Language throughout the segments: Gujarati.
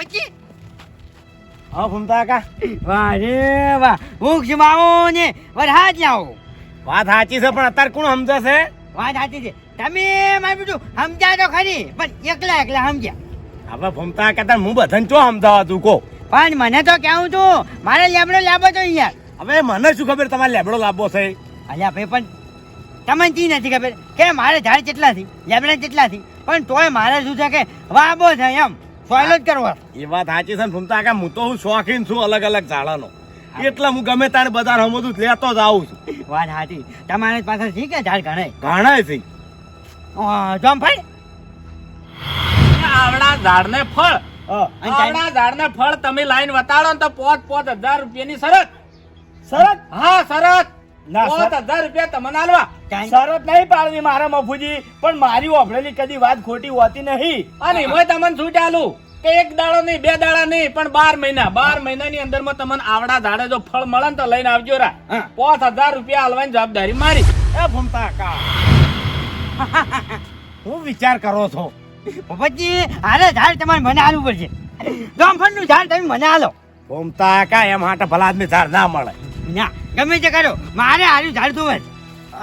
પછી? હા ભૂમતા કા વાહ રે વાહ. હું ક્ષમાવો ને. વરહાદ લાવો વાત સાચી છે પણ અત્યારે કોણ સમજે છે? વાત સાચી છે. તમે મારું બીજું સમજ્યા તો ખરી પણ એકલા એકલા સમજ્યા. હવે ભૂમતા કા હું બધાને ચો સમજાવા તું કો પણ મને તો કેવું છું મારે લેબડો લાવો તો યાર હવે મને શું ખબર તમારે લેબડો લાવવો છે? અલ્યા ભાઈ પણ તમને તી નથી ખબર કે મારે ઝાડ કેટલા થી લેબડા કેટલા થી પણ તોય મારે શું છે કે વાબો છે એમ. સોયલો જ કરવા. એ વાત સાચી છે ને ભૂમતા કા હું તો હું શોખીન છું અલગ અલગ ઝાડાનો એટલે હું ગમે તારે બધા હમું લેતો જ આવું છું. વાત સાચી. તમારી પાસે શી કે ઝાડ ઘણે ઘણા છે. જમફળ? આવડા ઝાડને ફળ. આવડા ઝાડને ફળ તમે લાઈન વતાડો ને તો પોત પોત હજાર રૂપિયાની શરત શરત હા શરત ના, પોત હજાર રૂપિયા તમને આલવા. શરત નહીં. પાડવી મારા મફુજી પણ મારી ઓફળેલી કદી વાત ખોટી હોતી નહીં. અને એમાં તમને છૂટ આલું કે એક દાડો નહીં બે દાડા નહીં પણ બાર મહિના. બાર મહિનાની અંદરમાં તમને આવડા ઝાડે જો ફળ મળે ને તો લઈને આવજો રા. પોત હજાર રૂપિયા આલવાની જવાબદારી મારી. એ ભૂમતા કા હું વિચાર કરો છો? પછી હારે ઝાડ તમારે મને આલવું પડશે. જામફળનું ઝાડ તમે મને આલો ભૂમતા કા એમ હાટે ભલા આદમી ધાર ના મળે. ના ગમે તે કરો. મારે હારું ઝાડ જોવે છે.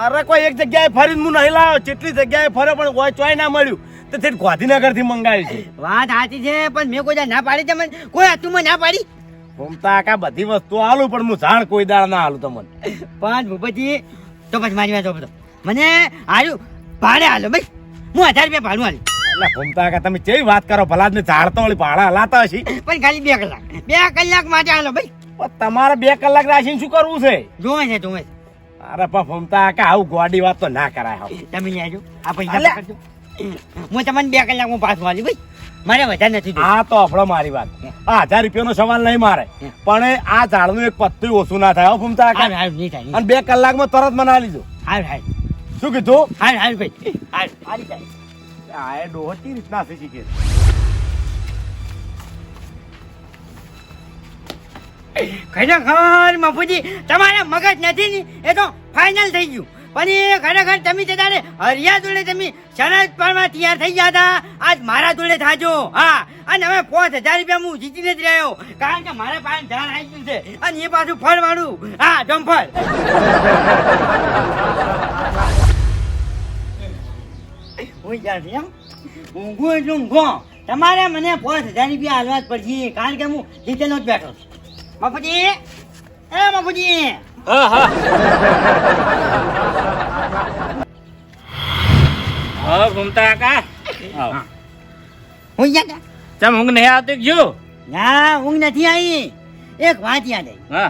અરે કોઈ એક જગ્યાએ ફરીને હું નહીં લાવ્યો. જેટલી જગ્યાએ ફર્યો પણ કોઈ ચોય ના મળ્યું. તો તે ગાંધીનગરથી મંગાવી છે. વાત સાચી છે પણ મેં કોઈ ના પાડી તમને કોઈ હતું મેં ના પાડી? ઘૂમતા કા બધી વસ્તુ આલું પણ હું જાણ કોઈ દાળ ના આલું તમને. પણ ભૂપતજી તો પછી મારી વાત બધો મને હારું ભાડે હાલો ભાઈ. હું હજાર રૂપિયા ભાડું હાલી એટલે ઘૂમતા કા તમે કેવી વાત કરો ભલા ને ઝાડ તો વળી ભાડા હલાતા હશે? પણ ખાલી બે કલાક. બે કલાક માટે હાલો ભાઈ. તમારે બે કલાક રાખીને શું કરવું છે? જોવે છે જોવે છે. અરે પણ ફમતા કા આવું ગોડી વાત તો ના કરાય. તમે આવજો. આ પૈસા હું તમને બે કલાકમાં પાછું હાલી ભાઈ. મારે વધારે નથી આ તો અફળો મારી વાત. આ હજાર રૂપિયાનો સવાલ નહીં મારે. પણ આ ઝાડનું એક પત્તું ઓછું ના થાય થાય અને બે કલાકમાં તરત મના લીધો હાલ હાલ શું કીધું? હાલ હાલ ભાઈ. હાલ જાય. આ એ ડોહો રીતના શીખે ખરેખર તમારા મગજ નથી ને એ તો ફાઇનલ થઈ ગયું. પણ એ ખરેખર તમે તે દાડે હરિયા જોડે તમે શરત પરમાં તૈયાર થઈ ગયા હતા, આજ મારા જોડે થાજો. હા, અને હવે પાંચ હજાર રૂપિયા હું જીતીને જ રહ્યો, કારણ કે મારા પાસે ધાન આવી ગયું છે. અને એ પાછું ફળ વાળું. હા જમફળ હું ક્યાંથી એમ? ઊંઘું એટલે ઊંઘો. તમારે મને પાંચ હજાર રૂપિયા હાલવા જ પડશે, કારણ કે હું જીતેલો જ બેઠો છું. બાપુજી એ મફુજી હા હા. હા ઘૂમતા કા આવો. હું. ચમ ઊંઘ નહીં આવતી કે ના ઊંઘ નથી આવી. એક વાત યાદ આવી. હા.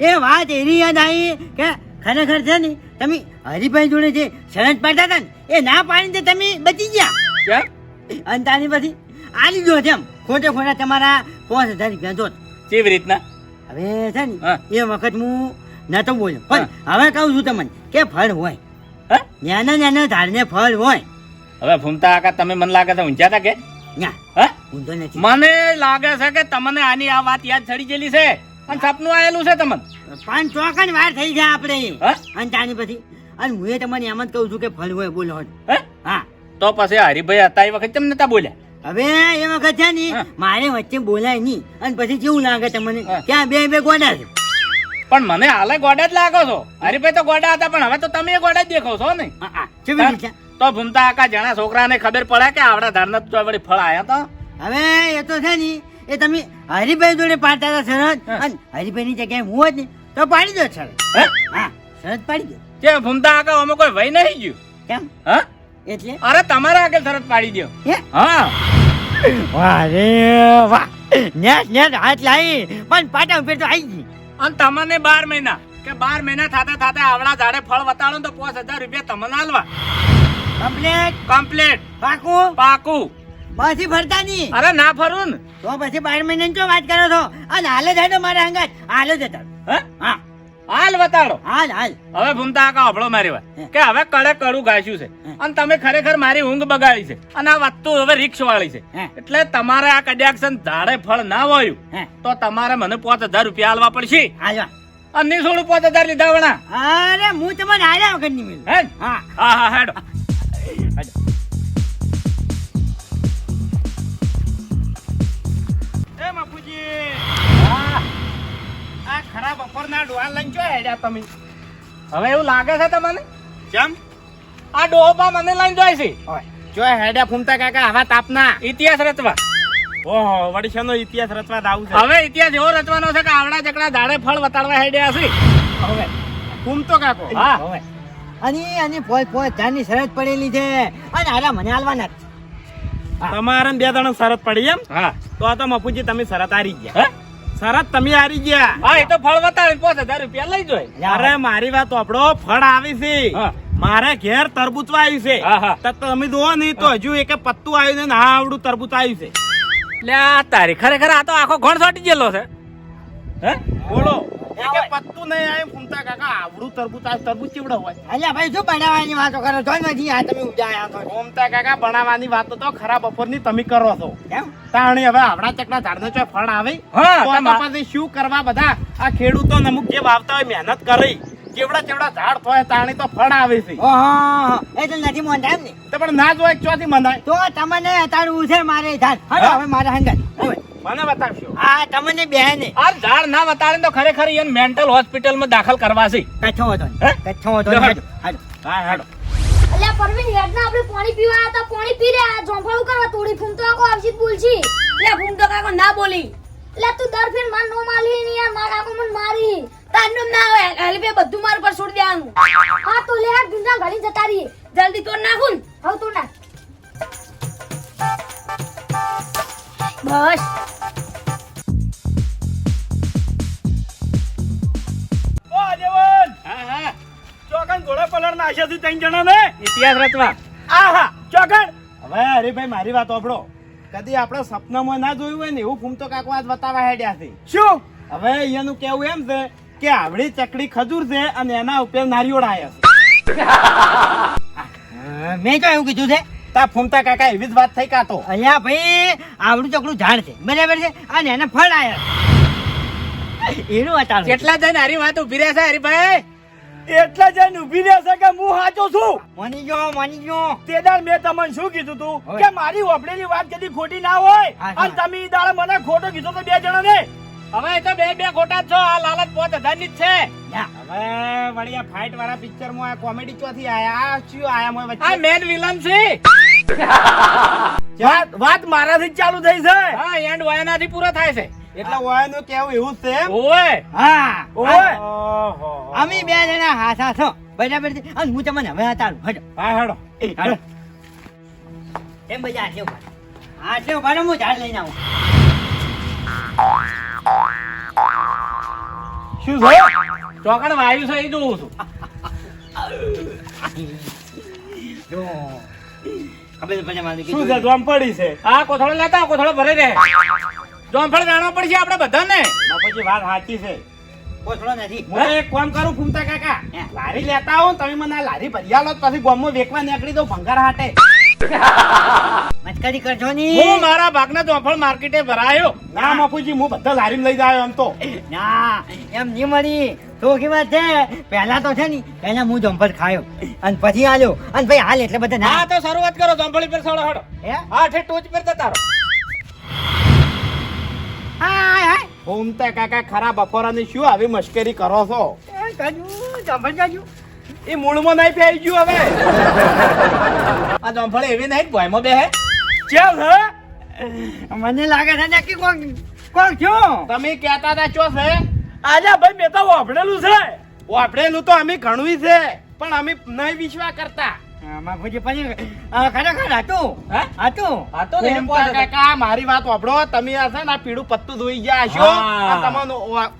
એ વાત એની યાદ આવી કે ખરેખર છે ને તમે હરિભાઈ જોડે જે શરત પાડતા હતા ને એ ના પાડીને તમે બચી ગયા. કેમ પછી આ લીધો તેમ. ખોટે ખોટા તમારા પાંચ હજાર રૂપિયા જોત કેવી રીતના? હવે છે ને એ વખત હું નતો બોલ્યો પણ હવે કહું છું તમને કે ફળ હોય. નાના નાના ઝાડને ફળ હોય. હવે ફૂમતા આકા તમે મને લાગે તો ઊંચા હતા કે? ના. મને લાગે છે કે તમને આની આ વાત યાદ ચડી ગયેલી છે. અને સપનું આયેલું છે તમને. પાંચ ચોકન વાર થઈ ગયા આપણે. અને તાની પછી. અને હું એ તમને એમ જ કહું છું કે ફળ હોય બોલો. હા. તો પછી હરિભાઈ હતા એ વખત તમને નતા બોલ્યા? હવે એ વખત છે ને મારે વચ્ચે બોલાય નહીં. અને પછી કેવું લાગે તમને. ત્યાં બે બે ગોડા છે. પણ મને હાલે ગોડા જ લાગો છો. હરિભાઈ તો ગોડા હતા પણ હવે તો તમે ગોડા જ દેખો છો ને? તો ભૂમતા આકા જણા છોકરાને ખબર પડે કે આવડા ધારના તો વળી ફળ આયા તો હવે એ તો છે ને એ તમે હરિભાઈ જોડે પાડતા હતા સરહદ હા. અને હરિભાઈ ની જગ્યાએ હું જ ને તો પાડી દો શરત હે? હા શરત પાડી દો. કે ભૂમતા આકા અમે કોઈ ભય નહીં ગયું? કેમ? હા? એટલે? અરે તમારા આગળ તરત પાડી દો હે? હા. વાહ રે વાહ. નેટ નેટ હાથ લાવી પણ પાટા ઉપર તો આવી ગઈ. અને તમને બાર મહિના. કે બાર મહિના થતા થતા આવડા ઝાડે ફળ વતાડો ને તો પાંચ હજાર રૂપિયા તમને આલવા. કમ્પ્લેટ કમ્પ્લેટ પાકું? પાકું. પછી ફરતા નહીં. અરે ના ફરું ને. તો પછી બાર મહિના ની વાત કરો છો? અને હાલે જાય તો મારા અંગાત. હાલે જતા હા. હાલ વતાડો. હાલ હાલ. હવે ભૂમતા આકા અભળો મારી વાત. કે હવે કડે કડું ગાશ્યું છે. અને તમે ખરેખર મારી ઊંઘ બગાડી છે. અને આ વાત તો હવે રિક્ષ વાળી છે એટલે તમારે આ કડ્યાક્ષન ઝાડે ફળ ના વાયું. તો તમારે મને પાંચ હજાર રૂપિયા આલવા પડશે. અને થોડું પાંચ હજાર લીધા વણા? અરે હું તમને હાલ્યા વગર નહીં મિલ. હે? હા. હા હા. હેડો. આ ડોહા લઈને ચો હેડ્યા તમે? હવે એવું લાગે છે તમને? કેમ? આ ડોહા મને લઈને જાય છે. જો હેડ્યા ફૂમતા કાકા આવા તાપના. ઇતિહાસ રચવા. ઓહો વડીશાનો શેનો ઇતિહાસ રચવા દાવું છે. હવે ઇતિહાસ એવો રચવાનો છે કે આવડા ચકડા દાડે ફળ વતાડવા હેડ્યા છે. હવે ફૂમતો કાકો. હા. હવે. અને અને ફોય ફોય હજારની શરત પડેલી છે. અને હારા મને હાલવાના જ. તમારે બે દાણા શરત પડી એમ? હા. તો આ તો મફુજી તમે શરત હારી ગયા. હે? શરત તમે હારી ગયા. હા એ તો ફળ વતાવી પાંચ હજાર રૂપિયા લઈ જોય અરે મારી વાત આપણો ફળ આવી છે. હા. મારે ઘેર તરબૂચ આવ્યું છે. હા, હા. તમે જોવો નહીં તો હજુ એક પત્તું આવ્યું ને ના આવડું તરબૂચ આવ્યું છે. લે આ તારી ખરેખર આ તો આખો ઘણ સોટી ગયેલો છે. હે? બોલો. એક પત્તું નહીં આવ્યું ફૂમતા કાકા આવડું તરબૂચ આ તરબૂચ ચીવડો હોય? અલ્યા ભાઈ શું બનાવવાની વાતો કરો? છો નથી આ તમે ઉજાયા છો. ફૂમતા કાકા બનાવવાની વાતો તો ખરા બપોરની તમે કરો છો. કેમ? તાણી હવે આવડા ચકડા ઝાડનો ચો ફળ આવે. હા, તો તો તમા- પછી શું કરવા બધા? આ ખેડૂતો અમુક જે વાવતા હોય મહેનત કરી. જેવડા ચેવડા ઝાડ થાય તાણી તો ફળ આવે છે. એટલે નથી મોંધા એમ ને? તો પણ ના જોય ચોથી મનાય તો તમને છે મારે ઝાડ હવે મારા મને બતાવશો? આ તમને બેને આ ઝાડ ના વતાડીને તો ખરેખર એને મેન્ટલ હોસ્પિટલમાં દાખલ કરવા છે. કચ્છો હતો હે? કચ્છો હતો હાજો હા હેડો. અલ્યા પરવીન હેડના આપણે પાણી પીવા આવ્યા હતા. પાણી પી રહ્યા જોંફાળું કરવા તોડી ફૂમતો કાકો આવશે બોલછી લે ફૂમતો કાકો ના બોલી. લે તું દર ફેર માર નો માલી ની યાર માર કાકો મને મારી. તારનું ના આવે હાલ બે બધું માર પર છોડી દેવાનું. હા તો લે આ ગુંડા ઘડી જતા રહીએ. જલ્દી તોડ નાખું હવે તો નાખ. બસ. ઓ આજેવન હા હા. ચોકન ઘોડે પલર ના આશાથી ત્રણ જણા ને ઇતિહાસ રચવા. આહા ચોકન! હવે હરીભાઈ મારી વાત ઓપડો કદી આપણે સપનામાં ના જોયું હોય ને એવું ફૂમતો કાકો આજ બતાવવા હેડ્યા છે. શું? હવે અહીંયાનું કેવું એમ છે કે આવડી ચકડી ખજૂર છે અને એના ઉપર નારિયોળ આવ્યા છે. મેં તો એવું કીધું છે? તા ફૂમતા કાકા એવી જ વાત થઈ કાતો. અલ્યા ભાઈ આવડું ચોકડું ઝાડ છે. બરાબર છે? અને એને ફળ આવ્યા એનું અતાડું કેટલા જણ હારી વાત ઊભી રહ્યા છે હરીભાઈ એટલા જણ ઊભી રહેશે કે હું સાચો છું? માની ગયો માની ગયો. તે દાડ મેં તમને શું કીધું તું? કે મારી વપડેલી વાત કદી ખોટી ના હોય. અને તમે ઈ દાડે મને ખોટો કીધો તો બે જણા ને હવે એ તો બે બે ખોટા છો. આ લાલચ પોત હજારની જ છે. હવે વળી આ ફાઇટ વાળા પિક્ચરમાં આ કોમેડી ચોથી આયા? આ શું આયા મોય આ મેન વિલન છે. વાત વાત મારાથી જ ચાલુ થઈ છે. હા એન્ડ વાયનાથી પૂરો થાય છે. એટલે વાયનો કેવું એવું છે ઓય હા. ઓય. અમે બે જણા હાથા છો. બરાબર છે? અને હું તમને હવે અતાડું હજો હા હેડો. એમ બજા હાથે ઊભા? હાથે ઊભા હું ઝાડ લઈને આવું? શું છે? ચોકડ વાયુ છે એ જોઉં છું. ખબર પડે મારે શું છે જોમ પડી છે? આ કોથળો લેતા કોથળો ભરે રહે જોમફળ વેણવો પડશે આપણે બધાને. બાપુજી વાત સાચી છે. કોથળો નથી. હું એક કામ કરું ફૂમતા કાકા. લારી લેતા આવો તમે મને આ લારી ભરી આલો પછી ગામમાં વેકવા નીકળી દઉં ભંગાર હાટે. મસ્કરી કરજો હું ની મારા ભાગના જોમફળ માર્કેટે ભરાયો. ના. બાપુજી હું બધા લારી લઈ જાય એમ તો. ના એમ નહીં મળી. ચોખી વાત છે? પહેલા તો છે ને પહેલા હું જમ્પર ખાયો. અને પછી આલ્યો. અને ભાઈ હાલ એટલે બધા ના. તો શરૂઆત કરો જોમફળી પર સડો હડો. હે? હા ઠે ટોચ પર તારો હાય, હાય. ફૂમતા કાકા ખરા બપોરાની શું આવી મશ્કરી કરો છો? કાજુ, જમ્પર કાજુ. એ મૂળમાં નહીં પહેરી ગયું હવે. આ જોમફળ એવી નહીં ભોયમાં બેહે ચેલ હે? મને લાગે છે ને કે કોણ કોણ છું તમે કહેતા હતા ચો છે આજા ભાઈ મેં તો વાપરેલું છે. વાપરેલું તો અમે ઘણું છે પણ અમે નહીં વિશ્વાસ કરતા. આમાં પછી પછી ખરેખર હતું હે? હતું આ તો નહીં કાકા મારી વાત વાપરો તમે આ છે ને આ પીળું પત્તું ધોઈ ગયા છો આ તમને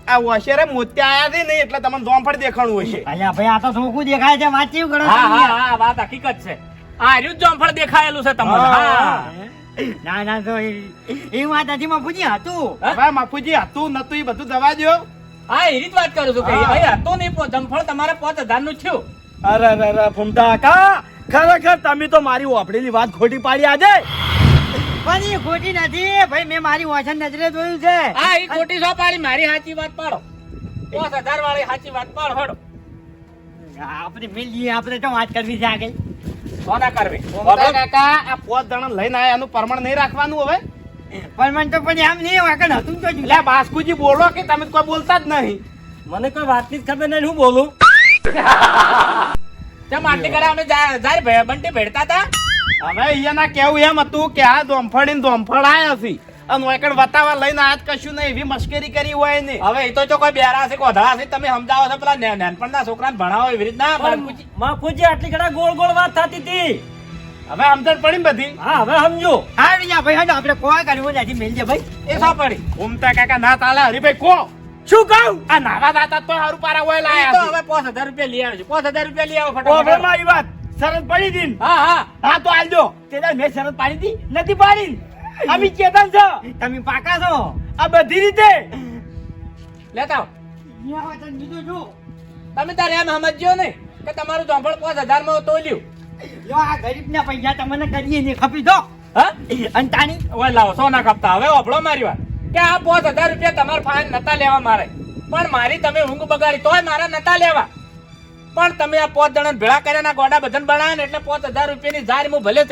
આ વશેરે મોત્યા આયા છે ને એટલે તમને જોમફળ દેખાણું હશે. અલ્યા ભાઈ આ તો ચોખ્ખું દેખાય છે વાંચ્યું કરો હા હા હા વાત હકીકત છે. આ રહ્યું જ જોમફળ દેખાયેલું છે તમને. ના ના તો એ- વાત હતી માફુજી હતું હવે માફુજી હતું નતું એ બધું દવા દો હા એ રીત વાત કરું છું કે ભાઈ હતું નહીં જમફળ તમારે પાંચ હજારનું થયું. અરે અરે અરે ફૂમતા કાકા. ખરેખર તમે તો મારી વાપરેલી વાત ખોટી પાડી આજે. પણ એ ખોટી નથી. ભાઈ મેં મારી વાસણ નજરે જોયું છે. હા એ ખોટી સો પાડી. મારી સાચી વાત પાડો. દસ હજાર વાળી સાચી વાત પાડો હડો. આપણે મિલીએ આપણે તો વાત કરવી છે આગળ. કોના કરવી? કાકા. આ પોત જણા લઈને આયા એનું પરમણ નહીં રાખવાનું હવે? પણ મને તો પણ એમ નહીં આગળ હતું તો જ. એટલે બાસ્કુજી બોલો કે તમે કોઈ બોલતા જ નહીં. મને કોઈ વાતની જ ખબર નહીં હું બોલું. ચમ આટલી કરે અમે બંટી ભેડતા હતા હવે અહીંયાના કેવું એમ હતું કે આ ધોમફળી ને ધોમફળ આયા છે. અને એકડ વતાવા લઈને આજ કશું નહીં એવી મશ્કરી કરી હોય ને. હવે એ તો જો કોઈ બેરા છે કોધળા છે તમે સમજાવો છો પેલા ને- નાનપણના છોકરાને ભણાવો એવી રીતના. માફુજી આટલી ઘણા ગોળ ગોળ વાત થતી હતી હવે સમજણ પડી ને બધી? હા હવે સમજો. હા ભાઈ હા આપણે કોઈ કરવું નથી મેલજે ભાઈ. એ શા પડી ઘૂમતા કાકા ના તાલે હરીભાઈ કો? શું કહું? આ નાવા દાતા તો હારું પારા હોય લાયા તો હવે પાંચ હજાર રૂપિયા લઈ આવજો. પાંચ હજાર રૂપિયા લઈ આવો છે ફટાફટ. મારી વાત. શરત પડી દીન હા હા. હા તો આલજો. તે દાડે મેં શરત પાડી દી નથી પાડી અમે ચેતન છો. તમે પાકા છો. આ બધી રીતે. લેતા આવો. બીજું તમે તારે એમ સમજ્યો ને કે તમારું પાંચ હજારમાં તોલ્યું જો આ ગરીબ ના પૈસા તમને કરીએ ને ખપી દો. હા? અને તાણી હવે લાવો સોના કપતા હવે ઓફળો મારી વાત. કે આ પાંચ હજાર રૂપિયા તમારે ફાઇન નતા લેવા મારે. પણ મારી તમે ઊંઘ બગાડી તોય મારા નતા લેવા. પણ તમે આ પાંચ જણા ભેળા કર્યા ના ગોડા બધન બનાવે ને એટલે પાંચ હજાર રૂપિયાની જારી હું ભલે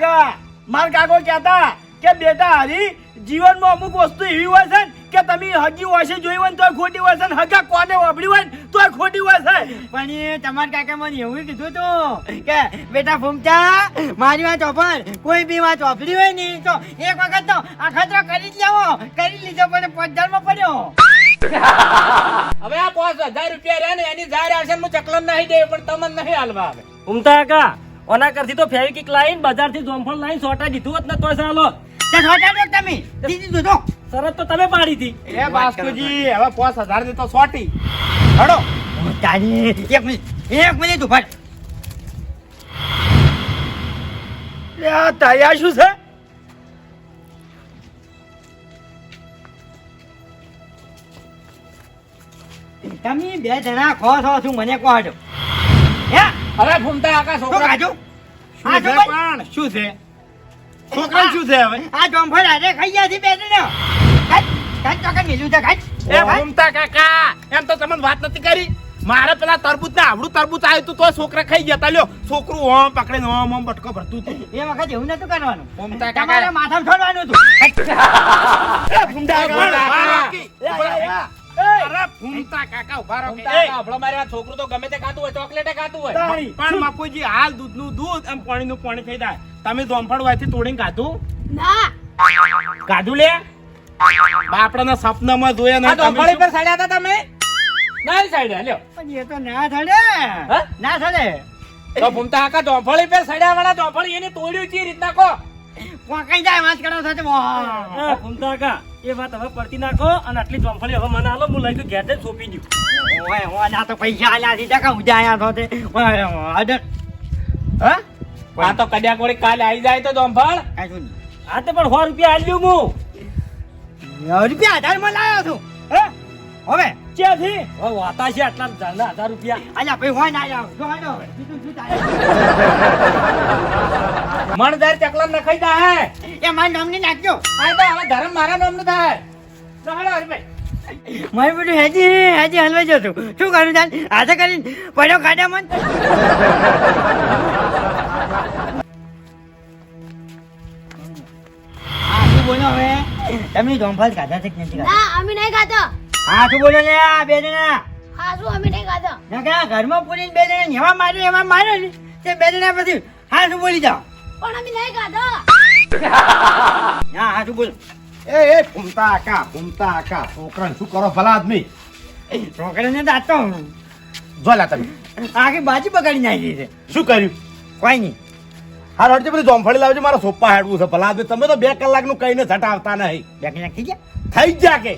ગા માર કાકો કહેતા કે બેટા હરી જીવનમાં અમુક વસ્તુ એવી હોય છે ને કે તમે હગી છે જોઈ હોય ને તોય ખોટી હોય છે હગા કોને વાપરી હોય તો તોય ખોટી હોય છે. પણ એ તમારા કાકા મને એવું કીધું તું કે બેટા ફૂમચા મારી વાત ઓફર કોઈ બી વાત વાપરી હોય ને તો એક વખત તો આ ખતરો કરી જ લેવો. કરી લીધો પણ પંચાળમાં પડ્યો. હવે આ પાંચ હજાર રૂપિયા રહ્યા ને એની જાહેર આવશે હું ચકલન નહીં દે પણ તમને નહીં હાલવા આવે. ઉમતા કાકા ઓના કરતી તો ફેવિકિક લાઈન બજારથી જોમફળ લાઈન સોટા દીધું હોત ને તો ચાલો તે સોટા દો તમે? દીધી દીધો શરત તો તમે પાડી હતી. એ બાસ્કુજી હવે પાંચ હજારની તો સોટી. હડો. તારી એક મિનિટ એક મિનિટ ઊભા. તાયા શું છે? તમે બે જણા ખો છો શું મને કહો છો? હે? અરે ફૂમતા આકા છોકરા છે શું છે? છોકરા શું છે હવે? આ જોમફળ આજે ખાઈ ગયા છે બે ને કાઢ કાકા મેલ્યું છે કાઢ એ ભૂમતા કાકા એમ તો તમને વાત નથી કરી. મારે પેલા તરબૂચ ના આવડું તરબૂચ આવ્યું તું તો છોકરા ખાઈ ગયા લ્યો છોકરું ઓમ પકડીને ઓમ ઓમ બટકો ભરતું હતું. એ વખત એવું નતું કરવાનું. તમારે માથા છોડવાનું હતું એ ઘૂમતા કાકા, ઘૂમતા ઊભા રહો કાકા. કે. ઊભા રહો. અરે ઘૂમતા કાકા ઊભા રહો કે. ફૂમતા આકા, હભળો મારી વાત છોકરું તો ગમે તે ખાતું હોય ચોકલેટે ખાતું હોય. પણ પણ બાપુજી હાલ દૂધનું દૂધ એમ પાણીનું પાણી થઈ જાય. તમે જોમફળ વાયથી તોડીને ખાધું? ના. કાઢું લે? બાપડાના સપનામાં જોયા આ નહીં તમે ડોંફળી શું- પર સડ્યા હતા તમે? સડ્યા લ્યો. પણ એ તો ના થડે. ના થડે. તો ફૂમતા આકા ડોંફળી પર સડ્યા વાળા ડોંફળી એને તોડ્યું છે રીતના કો કઈ જાય વાત કરો છો ભૂમતા વાહ. એ વાત હવે પડતી નાખો અને આટલી ચોંફળી હવે મને હાલો હું લઈ ગયો ઘેર સોંપી દઉં. ઓય ઓય ના તો પૈસા આલ્યા છે ટકા ઉજા આયા તો તે? ઓય અડર હા? આ તો કદ્યા કોળી કાલે આવી જાય તો શું? આ તો પણ સો રૂપિયા આલ્યું હું રૂપિયા હજારમાં લાવ્યો છું. હે? હવે? ક્યાંથી હવે વાતા છે આટલા ધંધા હજાર રૂપિયા. અલ્યા ભાઈ હોય ના આવ્યો મણદાર ચકલન નખાઈ દા હે. એ મારા નામની નાખજો. આ તો હવે ધર્મ મારા નામનું થાય. ચાલો હરભાઈ. મારું બધું હેજી હેજી હલવાઈ જતું શું કરું તાન? હાથે કરીને પડ્યો ખાડા મન. બોલો હવે? તમે ધોમફાલ ખાધા છે કે નથી ખાધા? ના અમે નહીં ખાતા હા શું બોલો લે આ બે જણા. હાથું અમે નહીં ખાતા. ના કે ઘરમાં પૂરીને બે જણા એવા માર્યો એવા માર્યો ને તે બે જણા પછી હાથું બોલી જાઓ. પણ અમે નહીં ખાતા. ના હાથું બોલ. એ એ ફૂમતા આકા ફૂમતા આકા છોકરાને શું કરો ભલા આદમી છોકરાને તો આતો જો લા તમે. આખી બાજી બગાડી નાખી છે. શું કર્યું? કોઈ નહીં. હાર હડજે બધી જોમફળી લાવજો મારા સોપ્પા હેડવું છે ભલા આદમી તમે તો બે કલાકનું કહીને ઝટાવતા નહીં. બે કલાક થઈ ગયા? થઈ જ જા કે?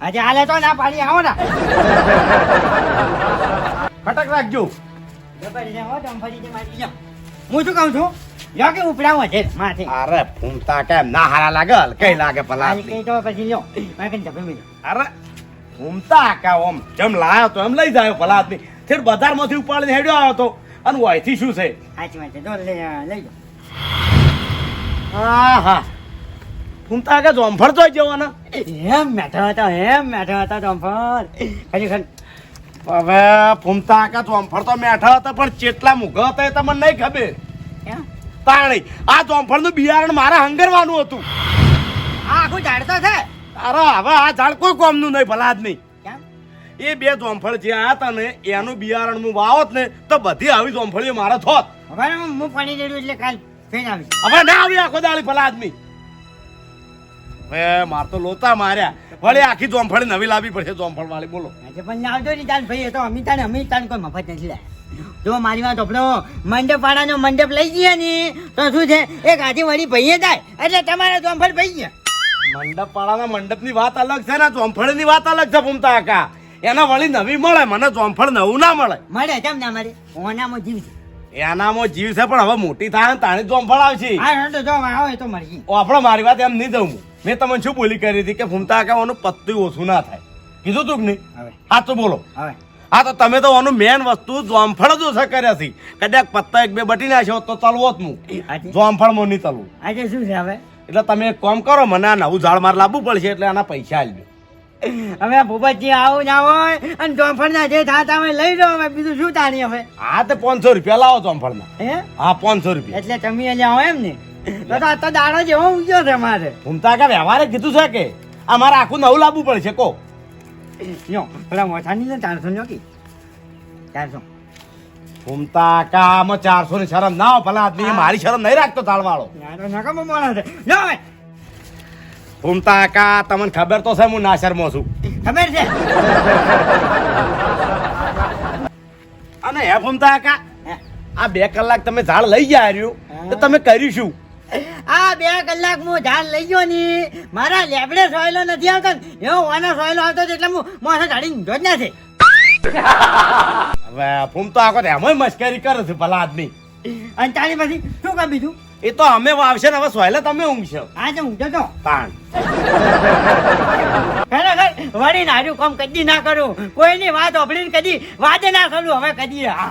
આજે હાલે તો ના પાડી આવો ને. ખટક રાખજો. હો, શું કહું છું? લ્યો કે ઉપડાવો છે માથે. અરે ફૂમતા કેમ? ના હારા લાગે કઈ લાગે ભલા કઈ તો પછી લ્યો. મારે કઈ જપે અરે ફૂમતા કે ઓમ જેમ લાયો તો એમ લઈ જાય ભલા આદમી ફેર બજારમાંથી ઉપાડીને હેડ્યો આવ્યો તો. અને વાયથી શું છે? સાચી વાત છે. જો લઈ લઈ જાઓ હા હા ફૂમતા આકા જોમફળ જોઈ જવાના? એમ મેઠા હતો એમ મેઠો હતો જમફળ. ખરેખર હવે ફૂમતા આકા જોંફળ તો મેઠા હતા પણ ચેટલા મૂઘો હતા એ તમને નહીં ખબર? તાણી આ જોમફળનું બિયારણ મારે હંગરવાનું હતું. આ આખું ઝાડ તો છે. અરે હવે આ ઝાડ કોઈ કોમનું નહીં ભલા જ નહીં. એ બે જોંફળ જે આયા હતા ને એનું બિયારણ હું વાવત ને તો બધી આવી જોંફળીઓ મારા થોત હવે હું હું પાણી દેડું એટલે કાલ ફેર આવી હવે ના આવી આખો દાળી ભલા આદમી હવે માર તો લોતા માર્યા. વળી આખી જોમફળ નવી લાવી પડશે જોમફળ વાળી બોલો પણ આવજો ને ચાલ ભાઈ એ તો અમિતા ને અમિતા કોઈ મફત નથી લે. જો મારી વાત આપણો મંડપ વાળાનો મંડપ લઈ ગયા ને તો શું છે? એક આથી વળી ભાઈએ જાય એટલે તમારે જોમફળ ભાઈ ગયા. મંડપ પાડાના મંડપની વાત અલગ છે ને જોમફળની વાત અલગ છે ભૂમતા કાકા. એના વળી નવી મળે મને જોમફળ નવું ના મળે. મળે કેમ ના મળે? ઓનામાં જીવ છે. એનામાં જીવ છે પણ હવે મોટી થાય તાણી જોમફળ આવશે. હા હા, તો જો આવો તો મળશે. આપણો મારી વાત એમ નહીં હું મેં તમને શું બોલી કરી હતી કે ફૂમતા કાકા ઓનું પત્તું ઓછું ના થાય? કીધું તું કે નહીં? હવે હા તો બોલો. હવે હા તો તમે તો આનું મેન વસ્તુ જોમફળ જ ઓછા કર્યા છે. કદાચ પત્તા એક બે બટી નાખ્યો તો ચાલવો જ હું જોમફળ મો નહીં તલવું આજે શું છે હવે? એટલે તમે એક કામ કરો મને આ નવું ઝાડ માર લાવવું પડશે એટલે આના પૈસા આલજો હવે આ ભૂપતજી આવું ના હોય અને જોમફળ ના જે થાતા હોય લઈ લો હવે. બીજું શું તાણી હવે? હા તો પાંચસો રૂપિયા લાવો જોમફળના હે? હા પાંચસો રૂપિયા. એટલે તમે અહીંયા આવો એમ ને? તો તો દાડો જેવો ઉગ્યો છે મારે. ઘૂમતા કે વ્યવહારે કીધું છે કે? આ મારે આખું નવું લાવવું પડશે કો. યો પેલા મોસાની ને ચારસો નો કી ચારસો. ઘૂમતા કામ ચારસો ની શરમ ના હોય ભલા આદમી મારી શરમ નહીં રાખતો તાળવાળો. ના તો માણસ છે. યો હવે. ફૂમતા તમને ખબર તો છે હું ના શરમો છું. ખબર છે? અને હે ઘૂમતા કા હે. આ બે કલાક તમે ઝાડ લઈ ગયા રહ્યું તો તમે કર્યું શું? આ બે કલાક હું ઝાડ લઈ ગયો ની. મારા લેબડે સોયલો નથી આવતો એવો વાનો સોયલો આવતો તો એટલે હું માથે ઝાડી ઊંધો જ નથી હવે ફૂમતા આખો એમ મસ્કરી કરે છે ભલા આદમી. અને તારી પછી શું કામ બીજું? એ તો અમે વાવશે ને હવે સોયલા તમે ઊંઘશો. આજે ઊંઘતો તો. પાણ ખરેખર વળી નાર્યું કામ કદી ના કરું. કોઈની વાત ઓપડીને કદી વાદે ના કરું હવે કદી હા